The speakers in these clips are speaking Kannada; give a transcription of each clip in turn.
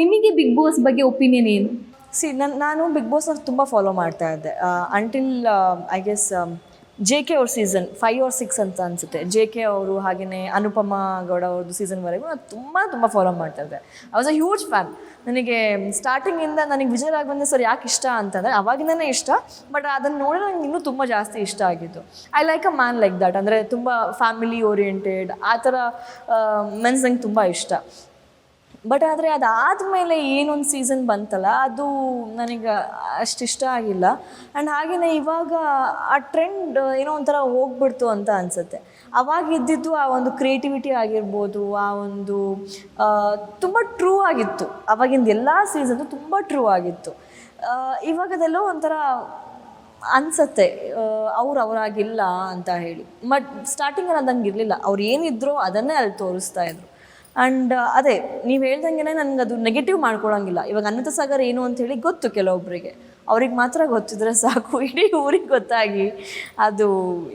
ನಿಮಗೆ ಬಿಗ್ ಬಾಸ್ ಬಗ್ಗೆ ಒಪಿನಿಯನ್ ಏನು? ಸಿ ನನ್ನ ನಾನು ಬಿಗ್ ಬಾಸ್ನ ತುಂಬ ಫಾಲೋ ಮಾಡ್ತಾ ಇದ್ದೆ. Until I guess J K ಅವ್ರ ಸೀಸನ್ ಫೈವ್ ಆರ್ ಸಿಕ್ಸ್ ಅಂತ ಅನಿಸುತ್ತೆ. ಜೆ ಕೆ ಅವರು ಹಾಗೆಯೇ ಅನುಪಮ ಗೌಡ ಅವ್ರದ್ದು ಸೀಸನ್ವರೆಗೂ ನಾನು ತುಂಬ ತುಂಬ ಫಾಲೋ ಮಾಡ್ತಾ ಇದ್ದೆ. I was a huge fan ನನಗೆ ಸ್ಟಾರ್ಟಿಂಗಿಂದ ನನಗೆ ವಿಜಯ ರಾಘವೇಂದ್ರ ಸರ್ ಯಾಕೆ ಇಷ್ಟ ಅಂತಂದರೆ ಅವಾಗಿಂದನೇ ಇಷ್ಟ ಬಟ್ ಅದನ್ನು ನೋಡಿದ್ರೆ ನನಗೆ ಇನ್ನೂ ತುಂಬ ಜಾಸ್ತಿ ಇಷ್ಟ ಆಗಿತ್ತು I like a man like that ಅಂದರೆ ತುಂಬ ಫ್ಯಾಮಿಲಿ ಓರಿಯೆಂಟೆಡ್ ಆ ಥರ ಮೆನ್ಸ್ ನಂಗೆ ತುಂಬ ಇಷ್ಟ. ಬಟ್ ಆದರೆ ಅದಾದಮೇಲೆ ಏನೊಂದು ಸೀಸನ್ ಬಂತಲ್ಲ, ಅದು ನನಗೆ ಅಷ್ಟಿಷ್ಟ ಆಗಿಲ್ಲ. ಆ್ಯಂಡ್ ಹಾಗೆಯೇ ಇವಾಗ ಆ ಟ್ರೆಂಡ್ ಏನೋ ಒಂಥರ ಹೋಗ್ಬಿಡ್ತು ಅಂತ ಅನಿಸುತ್ತೆ. ಅವಾಗ ಇದ್ದಿದ್ದು ಆ ಒಂದು ಕ್ರಿಯೇಟಿವಿಟಿ ಆಗಿರ್ಬೋದು, ಆ ಒಂದು ತುಂಬ ಟ್ರೂ ಆಗಿತ್ತು. ಅವಾಗಿಂದ ಎಲ್ಲ ಸೀಸನ್ನು ತುಂಬ ಟ್ರೂ ಆಗಿತ್ತು. ಇವಾಗದೆಲ್ಲೋ ಒಂಥರ ಅನ್ಸತ್ತೆ ಅವ್ರು ಅವರಾಗಿಲ್ಲ ಅಂತ ಹೇಳಿ. ಬಟ್ ಸ್ಟಾರ್ಟಿಂಗಲ್ಲಿ ಅದಂಗೆ ಇರಲಿಲ್ಲ. ಅವ್ರು ಏನಿದ್ರೋ ಅದನ್ನೇ ಅಲ್ಲಿ ತೋರಿಸ್ತಾ ಇದ್ರು. ಆ್ಯಂಡ್ ಅದೇ, ನೀವು ಹೇಳ್ದಂಗೆ ನನಗೆ ಅದು ನೆಗೆಟಿವ್ ಮಾಡ್ಕೊಳ್ಳೋಂಗಿಲ್ಲ ಇವಾಗ ಅನಂತ ಸಾಗರ್ ಏನು ಅಂತ ಹೇಳಿ ಗೊತ್ತು ಕೆಲವೊಬ್ಬರಿಗೆ ಅವ್ರಿಗೆ ಮಾತ್ರ ಗೊತ್ತಿದ್ರೆ ಸಾಕು. ಇಡೀ ಊರಿಗೆ ಗೊತ್ತಾಗಿ ಅದು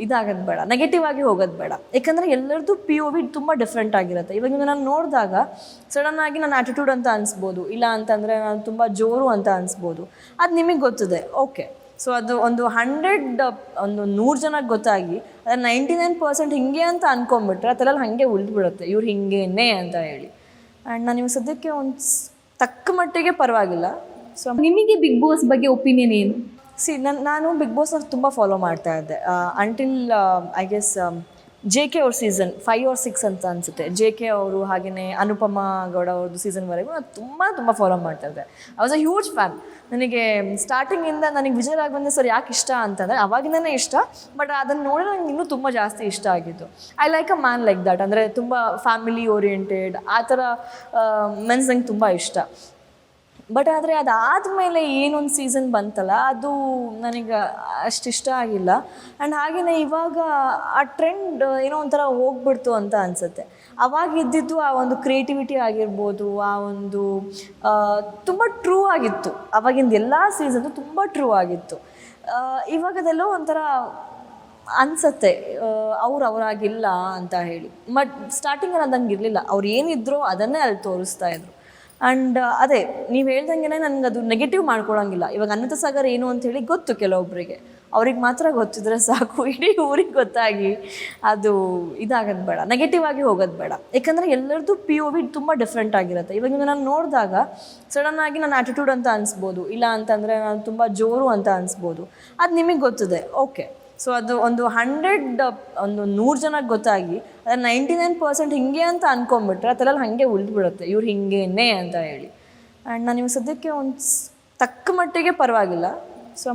ಇದಾಗೋದು ಬೇಡ. ನೆಗೆಟಿವ್ ಆಗಿ ಹೋಗೋದು ಬೇಡ. ಯಾಕಂದರೆ ಎಲ್ಲರದ್ದು ಪಿ ಒ ವಿ ತುಂಬ ಡಿಫ್ರೆಂಟ್ ಆಗಿರುತ್ತೆ. ಇವಾಗ ನಾನು ನೋಡಿದಾಗ ಸಡನ್ ಆಗಿ ನನ್ನ ಆ್ಯಟಿಟ್ಯೂಡ್ ಅಂತ ಅನಿಸ್ಬೋದು. ಇಲ್ಲ ಅಂತಂದರೆ ನಾನು ತುಂಬ ಜೋರು ಅಂತ ಅನಿಸ್ಬೋದು. ಅದು ನಿಮಗೆ ಗೊತ್ತಿದೆ. ಓಕೆ ಸೊ ಅದು ಒಂದು ಹಂಡ್ರೆಡ್ ಒಂದು ನೂರು ಜನಕ್ಕೆ ಗೊತ್ತಾಗಿ ಅದ್ರ ನೈಂಟಿ ನೈನ್ ಪರ್ಸೆಂಟ್ ಹಿಂಗೆ ಅಂತ ಅನ್ಕೊಂಬಿಟ್ರೆ ಅದರಲ್ಲಿ ಹಾಗೆ ಉಳಿದ್ಬಿಡುತ್ತೆ. ಇವ್ರು ಹಿಂಗೇನೆ ಅಂತ ಹೇಳಿ. ಆ್ಯಂಡ್ ನಾನು ಇವಾಗ ಸದ್ಯಕ್ಕೆ ಒಂದು ತಕ್ಕ ಮಟ್ಟಿಗೆ ಪರವಾಗಿಲ್ಲ. ಸೊ ನಿಮಗೆ ಬಿಗ್ ಬಾಸ್ ಬಗ್ಗೆ ಒಪಿನಿಯನ್ ಏನು? ಸಿ ನನ್ನ ನಾನು ಬಿಗ್ ಬಾಸ್ನ ತುಂಬ ಫಾಲೋ ಮಾಡ್ತಾ ಇದ್ದೆ. Until I guess J K ಅವ್ರ ಸೀಸನ್ ಫೈವ್ ಆರ್ ಸಿಕ್ಸ್ ಅಂತ ಅನಿಸುತ್ತೆ. ಜೆ ಕೆ ಅವರು ಹಾಗೆಯೇ ಅನುಪಮ ಗೌಡ ಅವ್ರದ್ದು ಸೀಸನ್ವರೆಗೂ ನಾನು ತುಂಬ ತುಂಬ ಫಾಲೋ ಮಾಡ್ತಾ ಇದ್ದೆ. I was a huge fan ನನಗೆ ಸ್ಟಾರ್ಟಿಂಗಿಂದ ನನಗೆ ವಿಜಯ ರಾಘವೇಂದ್ರ ಸರ್ ಯಾಕೆ ಇಷ್ಟ ಅಂತಂದರೆ ಅವಾಗಿಂದನೇ ಇಷ್ಟ ಬಟ್ ಅದನ್ನು ನೋಡಿದ್ರೆ ನನಗೆ ಇನ್ನೂ ತುಂಬ ಜಾಸ್ತಿ ಇಷ್ಟ ಆಗಿತ್ತು I like a man like that ಅಂದರೆ ತುಂಬ ಫ್ಯಾಮಿಲಿ ಓರಿಯೆಂಟೆಡ್ ಆ ಥರ ಮೆನ್ಸ್ ನಂಗೆ ತುಂಬ ಇಷ್ಟ. ಬಟ್ ಆದರೆ ಅದಾದಮೇಲೆ ಏನೊಂದು ಸೀಸನ್ ಬಂತಲ್ಲ, ಅದು ನನಗೆ ಅಷ್ಟಿಷ್ಟ ಆಗಿಲ್ಲ. ಆ್ಯಂಡ್ ಹಾಗೆಯೇ ಇವಾಗ ಆ ಟ್ರೆಂಡ್ ಏನೋ ಒಂಥರ ಹೋಗ್ಬಿಡ್ತು ಅಂತ ಅನಿಸುತ್ತೆ. ಅವಾಗ ಇದ್ದಿದ್ದು ಆ ಒಂದು ಕ್ರಿಯೇಟಿವಿಟಿ ಆಗಿರ್ಬೋದು, ಆ ಒಂದು ತುಂಬ ಟ್ರೂ ಆಗಿತ್ತು. ಅವಾಗಿಂದ ಎಲ್ಲ ಸೀಸನ್ನು ತುಂಬ ಟ್ರೂ ಆಗಿತ್ತು. ಇವಾಗದೆಲ್ಲೋ ಒಂಥರ ಅನ್ಸತ್ತೆ ಅವ್ರು ಅವರಾಗಿಲ್ಲ ಅಂತ ಹೇಳಿ. ಬಟ್ ಸ್ಟಾರ್ಟಿಂಗಲ್ಲಿ ಅದಂಗೆ ಇರಲಿಲ್ಲ. ಅವ್ರು ಏನಿದ್ರೋ ಅದನ್ನೇ ಅಲ್ಲಿ ತೋರಿಸ್ತಾ ಇದ್ರು. ಆ್ಯಂಡ್ ಅದೇ, ನೀವು ಹೇಳ್ದಂಗೆ ನನಗೆ ಅದು ನೆಗೆಟಿವ್ ಮಾಡ್ಕೊಳ್ಳೋಂಗಿಲ್ಲ ಇವಾಗ ಅನಂತ ಸಾಗರ್ ಏನು ಅಂತ ಹೇಳಿ ಗೊತ್ತು ಕೆಲವೊಬ್ಬರಿಗೆ ಅವ್ರಿಗೆ ಮಾತ್ರ ಗೊತ್ತಿದ್ರೆ ಸಾಕು. ಇಡೀ ಊರಿಗೆ ಗೊತ್ತಾಗಿ ಅದು ಇದಾಗೋದು ಬೇಡ. ನೆಗೆಟಿವ್ ಆಗಿ ಹೋಗೋದು ಬೇಡ. ಯಾಕಂದರೆ ಎಲ್ಲರದ್ದು ಪಿ ಒ ವಿ ತುಂಬ ಡಿಫ್ರೆಂಟ್ ಆಗಿರುತ್ತೆ. ಇವಾಗ ನಾನು ನೋಡಿದಾಗ ಸಡನ್ ಆಗಿ ನನ್ನ ಆ್ಯಟಿಟ್ಯೂಡ್ ಅಂತ ಅನಿಸ್ಬೋದು. ಇಲ್ಲ ಅಂತಂದರೆ ನಾನು ತುಂಬ ಜೋರು ಅಂತ ಅನಿಸ್ಬೋದು. ಅದು ನಿಮಗೆ ಗೊತ್ತಿದೆ. ಓಕೆ ಸೊ ಅದು ಒಂದು ಹಂಡ್ರೆಡ್ ಒಂದು ನೂರು ಜನಕ್ಕೆ ಗೊತ್ತಾಗಿ, ಅದ್ರ ನೈಂಟಿ ನೈನ್ ಪರ್ಸೆಂಟ್ ಹಿಂಗೆ ಅಂತ ಅನ್ಕೊಂಬಿಟ್ರೆ ಅದರಲ್ಲಿ ಹಾಗೆ ಉಳಿದ್ಬಿಡುತ್ತೆ. ಇವ್ರು ಹಿಂಗೇನೆ ಅಂತ ಹೇಳಿ. ಆ್ಯಂಡ್ ನಾನು ಇವಾಗ ಸದ್ಯಕ್ಕೆ ಒಂದು ತಕ್ಕ ಮಟ್ಟಿಗೆ ಪರವಾಗಿಲ್ಲ. ಸೊ